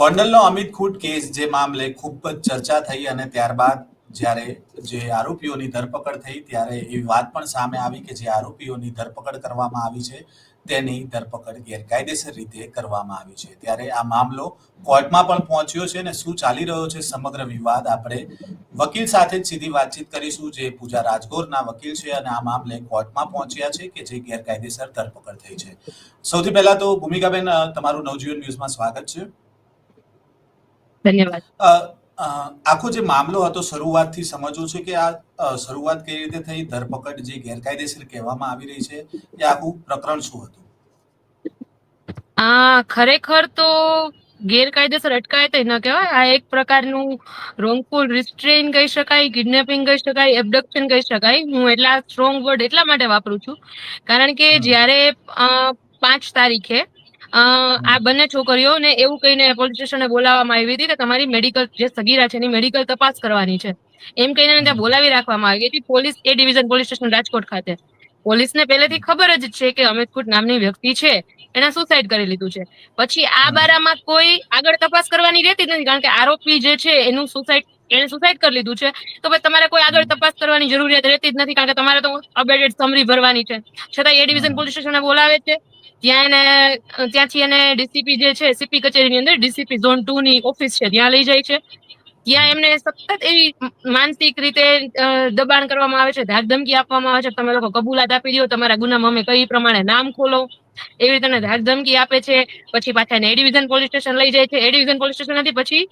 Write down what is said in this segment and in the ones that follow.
ગોંડલનો Amit ખૂટ case જે મામલે ખૂબ જ ચર્ચા થઈ અને ત્યારબાદ જ્યારે જે આરોપીઓની ધરપકડ થઈ ત્યારે એવી વાત પણ સામે આવી કે જે આરોપીઓની ધરપકડ કરવામાં આવી છે, તેની ધરપકડ ગેરકાયદેસર રીતે કરવામાં આવી છે. ત્યારે આ મામલો કોર્ટમાં પણ પહોંચ્યો છે અને શું ચાલી રહ્યો છે સમગ્ર વિવાદ આપણે વકીલ સાથે જ સીધી વાતચીત કરીશું. જે પૂજા રાજગોરના વકીલ છે અને આ મામલે કોર્ટમાં પહોંચ્યા છે કે જે ગેરકાયદેસર ધરપકડ થઈ છે. સૌથી પહેલા તો ભૂમિકાબેન તમારું નવજીવન ન્યૂઝમાં સ્વાગત છે. ધન્યવાદ. આખો જે મામલો હતો શરૂઆતથી સમજવું છે કે આ શરૂઆત કઈ રીતે થઈ? ધરપકડ જે ગેરકાયદેસર કહેવામાં આવી રહી છે એ આખું પ્રકરણ શું હતું? આ ખરેખર તો ગેરકાયદેસર અટકાયત ન કહેવાય. આ એક પ્રકારનું રોંગફુલ રિસ્ટ્રેઇન કહી શકાય કિડનેપિંગ કહી શકાય એબડક્શન કહી શકાય. હું એટલા સ્ટ્રોંગ વર્ડ એટલા માટે વાપરું છું. કારણ કે જ્યારે પાંચ તારીખે આ બંને છોકરીઓને એવું કહીને પોલીસ સ્ટેશને બોલાવવામાં આવી હતી કે તમારી મેડિકલ જે સગીરા છે એની મેડિકલ તપાસ કરવાની છે. એમ કહીને ત્યાં બોલાવી રાખવામાં આવી હતી. Police A division police station Rajkot ખાતે. પોલીસને પહેલેથી ખબર જ છે કે અમિત કુટ નામની વ્યક્તિ છે. એણે સુસાઇડ કરી લીધું છે. પછી આ બારામાં કોઈ આગળ તપાસ કરવાની રહેતી નથી, કારણ કે આરોપી જે છે એનું સુસાઇડ એને સુસાઇડ કરી લીધું છે. તો પછી તમારે કોઈ આગળ તપાસ કરવાની જરૂરિયાત રહેતી જ નથી, કારણ કે તમારે તો અપડેટેડ સમરી ભરવાની છે. છતાં એ ડિવિઝન પોલીસ સ્ટેશને બોલાવે છે. ત્યાં એને ત્યાંથી એને ડીસીપી જે છે સીપી કચેરીની અંદર ડીસીપી ઝોન ટુ ની ઓફિસ છે ત્યાં લઈ જાય છે. ત્યાં એમને સતત એવી માનસિક રીતે દબાણ કરવામાં આવે છે ધાકધમકી આપવામાં આવે છે. તમે લોકો કબૂલાત આપી દો તમારા ગુનામાં અમે કઈ પ્રમાણે નામ ખોલો. એવી રીતે ધાકધમકી ધમકી આપે છે પછી પાછા એને એડિવિઝન પોલીસ સ્ટેશન લઈ જાય છે. એડિવિઝન પોલીસ પોલીસ સ્ટેશનથી પછી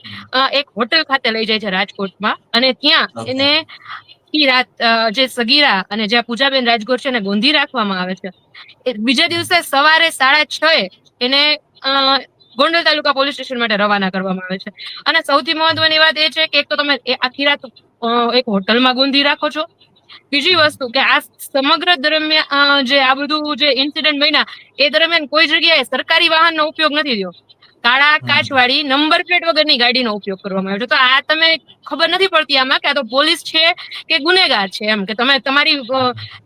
એક હોટેલ ખાતે લઈ જાય છે રાજકોટમાં. અને ત્યાં એને આખી રાત જે સગીરા અને જ્યાં પૂજાબેન રાજગોર છે એને ગોંધી રાખવામાં આવે છે. બીજા દિવસે સવારે સાડા છ એને ગોંડલ તાલુકા પોલીસ સ્ટેશન માટે રવાના કરવામાં આવે છે. અને સૌથી મહત્વની વાત એ છે કે એક તો તમે આખી રાત એક હોટલમાં ગોંધી રાખો છો. બીજી વસ્તુ કે આ સમગ્ર દરમિયાન જે આ બધું જે ઇન્સિડન્ટ બન્યા, એ દરમિયાન કોઈ જગ્યાએ સરકારી વાહનનો ઉપયોગ નથી થયો. કાળા કાચ કાચવાળી નંબર પ્લેટ વગરની ગાડીનો ઉપયોગ કરવામાં આવ્યો છે. તો આ તમે ખબર નથી પડતી આમાં કે આ તો પોલીસ છે કે ગુનેગાર છે એમ? કે તમે તમારી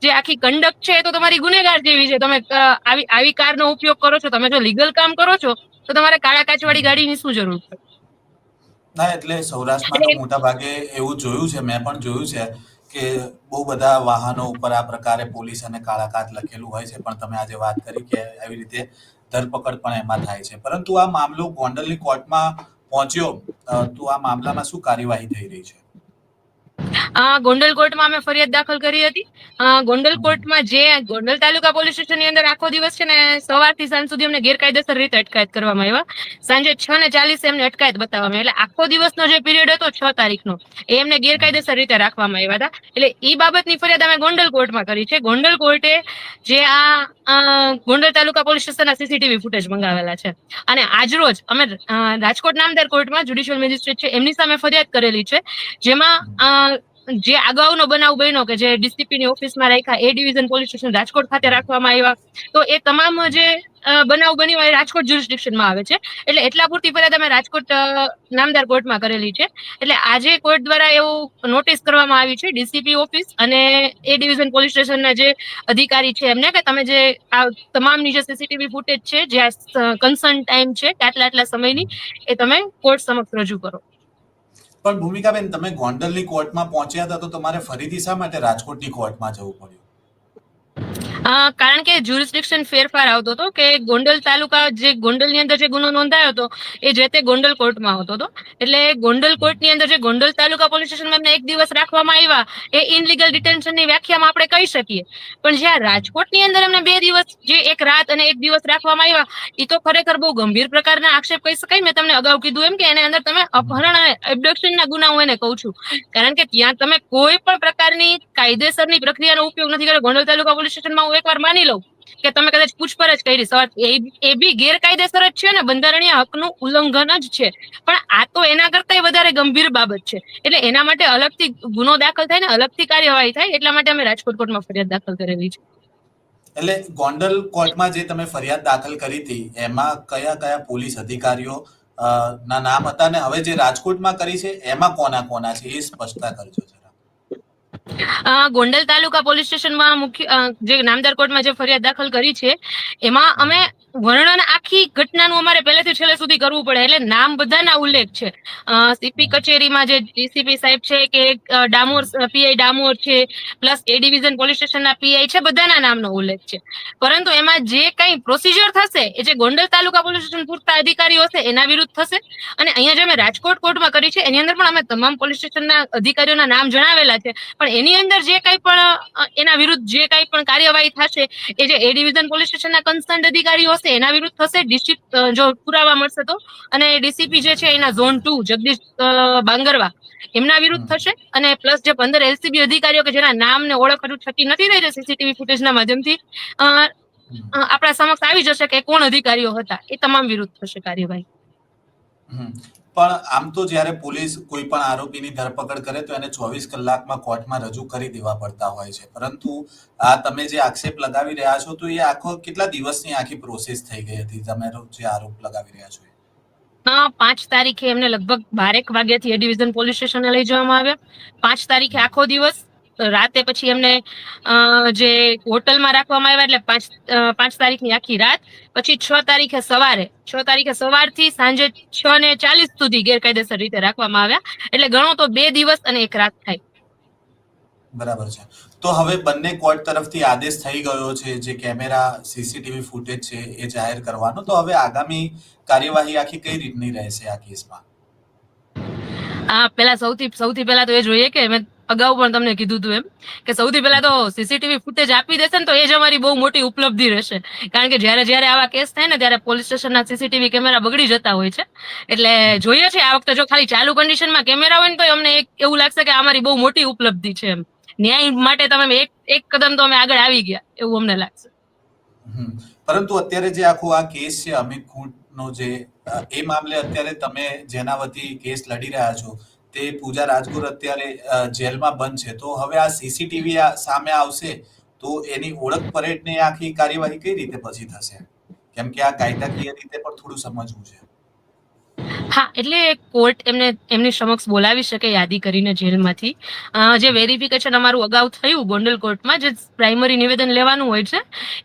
જે આખી કંડક્ટ છે એ તો તમારી ગુનેગાર જેવી છે. તમે આવી આવી કારનો ઉપયોગ કરો છો. તમે જો લીગલ કામ કરો છો તો તમારે કાળા કાચવાળી ગાડીની શું જરૂર છે? ના એટલે સૌરાષ્ટ્રમાં મોટા ભાગે એવું જોયું છે મેં પણ જોયું છે કે બહુ બધા વાહનો ઉપર આ પ્રકારે પોલીસ અને કાળા કાચ લખેલું હોય છે. પણ તમે આજે વાત કરી કે આવી રીતે ધરપકડ પણ એમાં થાય છે. પરંતુ આ મામલો ગોંડલની કોર્ટમાં પહોંચ્યો તો આ મામલામાં શું કાર્યવાહી થઈ રહી છે? ગોંડલ કોર્ટમાં અમે ફરિયાદ દાખલ કરી હતી. ગોંડલ કોર્ટમાં જે ગોંડલ તાલુકા પોલીસ સ્ટેશનની અંદર આખો દિવસ છે ને સવારથી સાંજ સુધી અમને ગેરકાયદેસર રીતે અટકાયત કરવામાં આવ્યા. સાંજે છ ને ચાલીસ એમને અટકાયત બતાવવામાં. એટલે આખો દિવસનો જે પીરિયડ હતો, છ તારીખનો, એ એમને ગેરકાયદેસર રીતે રાખવામાં આવ્યા હતા. એટલે એ બાબતની ફરિયાદ અમે ગોંડલ કોર્ટમાં કરી છે. ગોંડલ કોર્ટે જે આ ગોંડલ તાલુકા પોલીસ સ્ટેશનના સીસીટીવી ફૂટેજ મંગાવેલા છે. અને આજરોજ અમે રાજકોટ નામદાર કોર્ટમાં જ્યુડિશિયલ મેજિસ્ટ્રેટ છે, એમની સામે ફરિયાદ કરેલી છે. જેમાં જે અગાઉનો બનાવ બન્યો કે જે ડીસીપીની ઓફિસમાં રાખ્યા, A division police station Rajkot ખાતે રાખવામાં આવ્યા. તો એ તમામ જે બનાવ બન્યો એ રાજકોટ જ્યુરિસ્ડિક્શનમાં આવે છે. એટલે એટલા પૂરતી ફરિયાદ અમે રાજકોટ નામદાર કોર્ટમાં કરેલી છે. એટલે આજે કોર્ટ દ્વારા એવું નોટિસ કરવામાં આવી છે, ડીસીપી ઓફિસ અને એ ડિવિઝન પોલીસ સ્ટેશનના જે અધિકારી છે એમને, કે તમે જે આ તમામની જે સીસીટીવી ફૂટેજ છે, જે કન્સર્ન ટાઈમ છે આટલા આટલા સમયની, એ તમે કોર્ટ સમક્ષ રજૂ કરો. પણ ભૂમિકાબેન, તમે ગોંડલની કોર્ટમાં પહોંચ્યા હતા તો તમારે ફરીથી શા માટે રાજકોટની કોર્ટમાં જવું પડ્યું? કારણ કે જ્યુરિસ્ડિક્શન ફેરફાર આવતો હતો કે ગોંડલ તાલુકા જે ગોંડલની અંદર જે ગુનો નોંધાયો હતો, એ જે તે ગોંડલ કોર્ટમાં આવતો હતો. એટલે ગોંડલ કોર્ટની અંદર જે ગોંડલ તાલુકા પોલીસ સ્ટેશનમાં એમને એક દિવસ રાખવામાં આવ્યા, એ ઇનલીગલ ડિટેન્શનની વ્યાખ્યામાં આપણે કહી શકીએ. પણ જ્યાં રાજકોટની અંદર એમને બે દિવસ જે એક રાત અને એક દિવસ રાખવામાં આવ્યા એ તો ખરેખર બહુ ગંભીર પ્રકારના આક્ષેપ કહી શકાય. મેં તમને અગાઉ કીધું એમ કે એની અંદર તમે અપહરણ અને ગુના હું એને કહું છું. કારણ કે ત્યાં તમે કોઈ પણ પ્રકારની કાયદેસરની પ્રક્રિયાનો ઉપયોગ નથી કર્યો. ગોંડલ તાલુકા પોલીસ સ્ટેશનમાં હું એકવાર માની લઉં કે તમે કદાચ પૂછપરછ કરી. એ બી ગેરકાયદેસર જ છે ને? બંધારણીય હકનું ઉલ્લંઘન જ છે. પણ આ તો એના કરતાંય વધારે ગંભીર બાબત છે. એટલે એના માટે અલગથી ગુનો દાખલ થાય ને, અલગથી કાર્યવાહી થાય, એટલા માટે અમે રાજકોટ કોર્ટમાં ફરિયાદ દાખલ કરેલી છે. એટલે ગોંડલ કોર્ટમાં જે તમે ફરિયાદ દાખલ કરી હતી, એમાં કયા કયા પોલીસ અધિકારીઓ ના નામ હતા ને? હવે જે રાજકોટમાં કરી છે, એમાં કોના કોના છે એ સ્પષ્ટતા કરજો ગોંડલ તાલુકા પોલીસ સ્ટેશનમાં મુખ્ય જે નામદાર કોર્ટમાં જે ફરિયાદ દાખલ કરી છે, એમાં અમે વર્ણન આખી ઘટનાનું અમારે પહેલેથી છેલ્લે સુધી કરવું પડે. એટલે નામ બધાના ઉલ્લેખ છે. સીપી કચેરીમાં જે ડીસીપી સાહેબ છે કે ડામોર પીઆઈ ડામોર છે, પ્લસ એ ડિવિઝન પોલીસ સ્ટેશનના પીઆઈ છે, બધાના નામનો ઉલ્લેખ છે. પરંતુ એમાં જે કંઈ પ્રોસિજર થશે, એ જે ગોંડલ તાલુકા પોલીસ સ્ટેશન પૂરતા અધિકારીઓ હશે, એના વિરુદ્ધ થશે. અને અહીંયા જે અમે રાજકોટ કોર્ટમાં કરી છે, એની અંદર પણ અમે તમામ પોલીસ સ્ટેશનના અધિકારીઓના નામ જણાવેલા છે. પણ એની અંદર જે કઈ પણ એના વિરુદ્ધ જે કઈ પણ કાર્યવાહી થશે એ જે એ ડિવિઝન પોલીસ સ્ટેશનના કન્સર્ન અધિકારીઓ હશે એના વિરુદ્ધ થશે ડિસ્ટ્રિક્ટ જો પુરાવા મળશે તો. અને ડીસીપી જે છે એના ઝોન ટુ જગદીશ બાંગરવા એમના વિરુદ્ધ થશે. અને પ્લસ જે પંદર એલસીબી અધિકારીઓ કે જેના નામ ને ઓળખ હજુ થતી નથી થઈ સીસીટીવી ફૂટેજના માધ્યમથી આપણા સમક્ષ આવી જશે કે કોણ અધિકારીઓ હતા એ તમામ વિરુદ્ધ થશે કાર્યવાહી. પણ આમ તો જ્યારે પોલીસ કોઈ પણ આરોપીની ધરપકડ કરે તો એને ચોવીસ કલાકમાં કોર્ટમાં રજૂ કરી દેવા પડતા હોય છે. પરંતુ આ તમે જે આક્ષેપ લગાવી રહ્યા છો તો એ આખો કેટલા દિવસની આખી પ્રોસેસ થઈ ગઈ હતી? તમે જે આરોપ લગાવી રહ્યા છો હા, પાંચ તારીખે એમને લગભગ બારેક વાગ્યાથી એ ડિવિઝન પોલીસ સ્ટેશને લઈ જવામાં આવ્યા. પાંચ તારીખે આખો દિવસ રાતે પછી એમને જે હોટલમાં રાખવામાં આવ્યા એટલે પાંચ પાંચ તારીખની આખી રાત પછી છ તારીખે સવારે છ તારીખે સવારથી સાંજે છ ને ચાલીસ સુધી ગેરકાયદેસર રીતે રાખવામાં આવ્યા. એટલે ગણો તો બે દિવસ અને એક રાત થાય. બરાબર છે. તો હવે બંને કોર્ટ તરફથી આદેશ થઈ ગયો છે જે કેમેરા સીસીટીવી ફૂટેજ છે એ જાહેર કરવાનો. તો હવે આગામી કાર્યવાહી આખી કઈ રીતની રહેશે આ કેસમાં? આ પેલા સૌથી સૌથી પહેલા તો એ જોઈએ કે મેં અગાઉ પણ તમને કીધું હતું એમ કે સૌથી પહેલા તો સીસીટીવી ફૂટેજ આપી દેશે ને તો એ જ અમારી બહુ મોટી ઉપલબ્ધિ રહેશે. કારણ કે જ્યારે જ્યારે આવા કેસ થાય ને ત્યારે પોલીસ સ્ટેશનના સીસીટીવી કેમેરા બગડી જતા હોય છે. એટલે જોઈએ છે આ વખતે જો ખાલી ચાલુ કન્ડિશનમાં કેમેરા હોય ને તો અમને એક એવું લાગશે કે અમારી બહુ મોટી ઉપલબ્ધિ છે એમ. ન્યાય માટે તમે એક એક કદમ તો અમે આગળ આવી ગયા એવું અમને લાગશે. પરંતુ અત્યારે જે આખો આ કેસ છે અમિત ખૂંટનો જે એ મામલે અત્યારે તમે જેના વતી કેસ લડી રહ્યા છો તે પૂજા રાજગુર અત્યારે જેલમાં બંધ છે. તો હવે આ સીસીટીવી સામે આવશે, તો એની ઓળખ પરેડને આખી કાર્યવાહી કઈ રીતે પછી થશે? કેમ કે આ કાયદાકીય રીતે પણ થોડું સમજવું છે. હા, એટલે કોર્ટ એમને, એમની સમક્ષ બોલાવી શકે યાદી કરીને જેલમાંથી. જે વેરિફિકેશન અમારું અગાઉ થયું ગોંડલ કોર્ટમાં, જે પ્રાઇમરી નિવેદન લેવાનું હોય છે,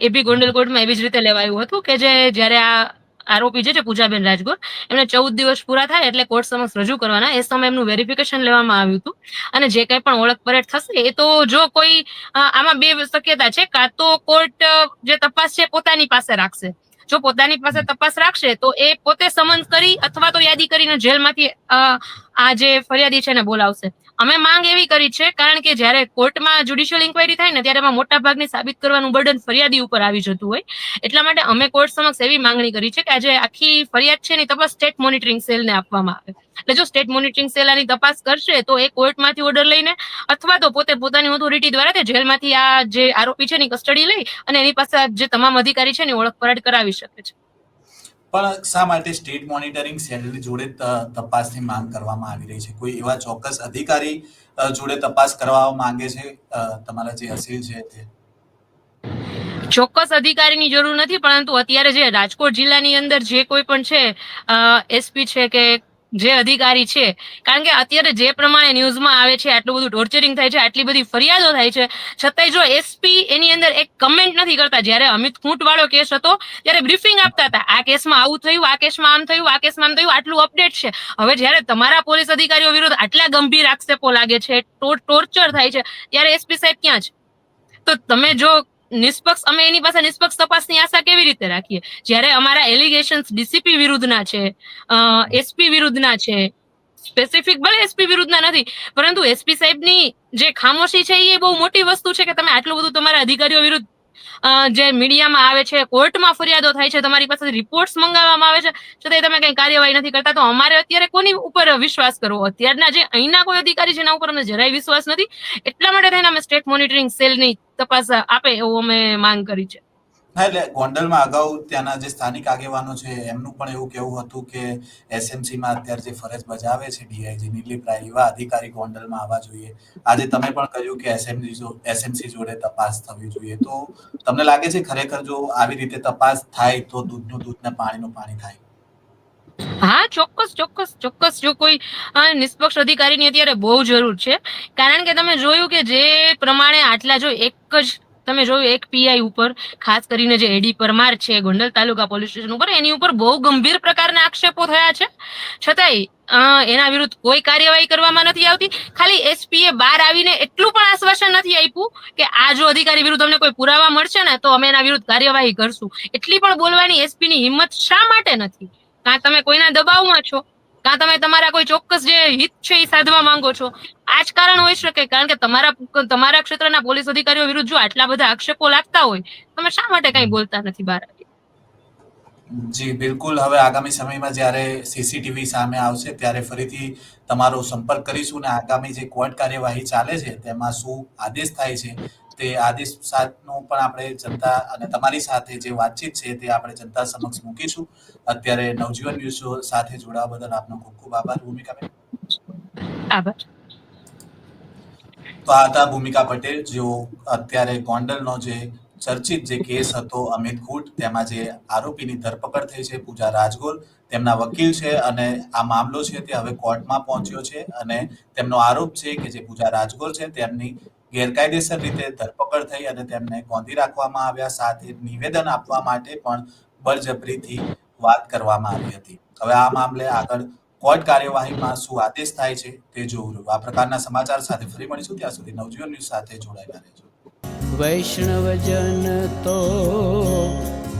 એ બી ગોંડલ કોર્ટમાં એવી જ રીતે લેવાયું હતું કે જે, જ્યારે આ આરોપી જે છે પૂજાબેન રાજગોર. એમને ચૌદ દિવસ પૂરા થાય એટલે કોર્ટ સમક્ષ રજૂ કરવાના. એ સમયે એમનું વેરિફિકેશન લેવામાં આવ્યું હતું. અને જે કંઈ પણ ઓળખ પરેડ થશે, એ તો જો કોઈ આમાં બે શક્યતા છે. કાં તો કોર્ટ જે તપાસ છે પોતાની પાસે રાખશે. જો પોતાની પાસે તપાસ રાખશે, તો એ પોતે સમન્સ કરી અથવા તો યાદી કરીને જેલમાંથી આ જે ફરિયાદી છે એને બોલાવશે. અમે માંગ એવી કરી છે, કારણ કે જ્યારે કોર્ટમાં જ્યુડિશિયલ ઇન્ક્વાયરી થાય ને, ત્યારે એમાં મોટા ભાગની સાબિત કરવાનું બર્ડન ફરિયાદી ઉપર આવી જતું હોય. એટલા માટે અમે કોર્ટ સમક્ષ એવી માંગણી કરી છે કે આજે આખી ફરિયાદ છે એની તપાસ સ્ટેટ મોનિટરિંગ સેલને આપવામાં આવે. એટલે જો સ્ટેટ મોનિટરિંગ સેલ આની તપાસ કરશે, તો એ કોર્ટમાંથી ઓર્ડર લઈને અથવા તો પોતે પોતાની ઓથોરિટી દ્વારા તે જેલમાંથી આ જે આરોપી છે એની કસ્ટડી લઈ અને એની પાસે જે તમામ અધિકારી છે એની ઓળખ પરાડ કરાવી શકે છે. પણ શા માટે સ્ટેટ મોનિટરિંગ સેલની જોડે તપાસની માંગ કરવામાં આવી રહી છે? કોઈ એવા ચોક્કસ અધિકારી જોડે તપાસ કરવા માંગે છે તમારા જે અસીલ છે તે? ચોક્કસ અધિકારીની જરૂર નથી, પરંતુ અત્યારે જે રાજકોટ જિલ્લાની અંદર જે કોઈ પણ છે એસપી છે કે જે અધિકારી છે, કારણ કે અત્યારે જે પ્રમાણે ન્યૂઝમાં આવે છે, આટલું બધું ટોર્ચરિંગ થાય છે, આટલી બધી ફરિયાદો થાય છે, છતાંય જો એસપી એની અંદર એક કમેન્ટ નથી કરતા. જ્યારે અમિત ખૂંટ વાળો કેસ હતો, ત્યારે બ્રીફિંગ આપતા હતા. આ કેસમાં આવું થયું, આ કેસમાં આમ થયું, આ કેસમાં આમ થયું, આટલું અપડેટ છે. હવે જ્યારે તમારા પોલીસ અધિકારીઓ વિરુદ્ધ આટલા ગંભીર આક્ષેપો લાગે છે ટોર્ચર થાય છે, ત્યારે એસપી સાહેબ ક્યાં છે? તો તમે જો નિષ્પક્ષ, અમે એની પાસે નિષ્પક્ષ તપાસની આશા કેવી રીતે રાખીએ? જ્યારે અમારા એલિગેશન્સ ડીસીપી વિરુદ્ધના છે એસપી વિરુદ્ધના છે સ્પેસિફિક ભલે એસપી વિરુદ્ધના નથી, પરંતુ એસપી સાહેબની જે ખામોશી છે એ બહુ મોટી વસ્તુ છે કે તમે આટલું બધું તમારા અધિકારીઓ વિરુદ્ધ જે મીડિયામાં આવે છે, કોર્ટમાં ફરિયાદો થાય છે, તમારી પાસે રિપોર્ટ્સ મંગાવવામાં આવે છે છતાં તમે કંઈ કાર્યવાહી નથી કરતા, તો અમારે અત્યારે કોની ઉપર વિશ્વાસ કરવો? અત્યારના જે અહીંના કોઈ અધિકારી છે, એના ઉપર અમને જરાય વિશ્વાસ નથી. એટલા માટે થઈને અમે સ્ટેટ મોનિટરિંગ સેલની તપાસ આપે એવું અમે માંગ કરી છે. હા, એટલે ગોંડલમાં અગાઉ ત્યાંના જે સ્થાનિક આગેવાનો છે, એમનું પણ એવું કહેવું હતું કે એસએમસીમાં અત્યારે જે ફરજ બજાવે છે, ડીઆઈજી નિર્લિપ રાય, એવા અધિકારી ગોંડલમાં આવવા જોઈએ. આજે તમે પણ કહ્યું કે એસએમસી એસએમસી જોડે તપાસ થવી જોઈએ. તો તમને લાગે છે ખરેખર જો આવી રીતે તપાસ થાય, તો દૂધનું દૂધ ને પાણીનું પાણી થાય? હા, ચોક્કસ ચોક્કસ ચોક્કસ. જો કોઈ નિષ્પક્ષ અધિકારીની અત્યારે બહુ જરૂર છે. કારણ કે તમે જોયું કે જે પ્રમાણે આટલા જો એક જ, તમે જોયું એક પીઆઈ ઉપર, ખાસ કરીને જે એડી પરમાર છે, ગોંડલ તાલુકા પોલીસ સ્ટેશન ઉપર, એની ઉપર બહુ ગંભીર પ્રકારના આક્ષેપો થયા છે. છતાંય એના વિરુદ્ધ કોઈ કાર્યવાહી કરવામાં નથી આવતી. ખાલી એસપીએ બહાર આવીને એટલું પણ આશ્વાસન નથી આપ્યું કે આ જો અધિકારી વિરુદ્ધ અમને કોઈ પુરાવા મળશે ને, તો અમે એના વિરુદ્ધ કાર્યવાહી કરશું. એટલી પણ બોલવાની એસપીની હિંમત શા માટે નથી? કાં તમે કોઈના દબાવમાં છો? કાં તમે તમારા કોઈ ચોક્કસ જે હિત છે એ સાધવા માંગો છો? આ જ કારણ હોઈ શકે, કારણ કે તમારા તમારા ક્ષેત્રના પોલીસ અધિકારીઓ વિરુદ્ધ જો આટલા બધા આક્ષેપો લાગતા હોય, તમે શા માટે કઈ બોલતા નથી બહાર જી, બિલકુલ. હવે આગામી સમયમાં જ્યારે સીસીટીવી સામે આવશે, ત્યારે ફરીથી તમારો સંપર્ક કરીશું અને આગામી જે કોર્ટ કાર્યવાહી ચાલે છે, તેમાં શું આદેશ થાય છે તે આદેશ સાથનું પણ આપણે જનતા અને તમારી સાથે જે વાતચીત છે તે આપણે જનતા સમક્ષ મૂકીશું. અત્યારે નવજીવન ન્યૂઝ સાથે જોડાવા બદલ આપનો ખૂબ ખૂબ આભાર. ભૂમિકાબેન આભાર. તો આ હતા ભૂમિકા પટેલ જેઓ અત્યારે ગોંડલનો જે ચર્ચિત જે કેસ હતો અમિત કુટ તેમાં જે આરોપીની ધરપકડ થઈ છે પૂજા રાજગોર તેમના વકીલ છે અને આ મામલો છે તે હવે કોર્ટમાં પહોંચ્યો છે અને તેમનો આરોપ છે કે જે પૂજા રાજગોર છે તેમની ગેરકાયદેસર રીતે ધરપકડ થઈ અને તેમને ગોંધી રાખવામાં આવ્યા, સાથે નિવેદન આપવા માટે પણ બળજબરીથી વાત કરવામાં આવી હતી. હવે આ મામલે આગળ કોર્ટ કાર્યવાહીમાં શું આદેશ થાય છે તે જોવું આ પ્રકારના સમાચાર સાથે ફરી મળીશું. ત્યાં સુધી નવજીવન ન્યૂઝ સાથે જોડાયેલા રહેજો. વૈષ્ણવજન તો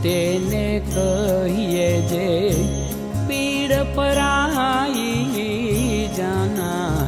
તેને કહીએ જે પીડ પરાઈ જાના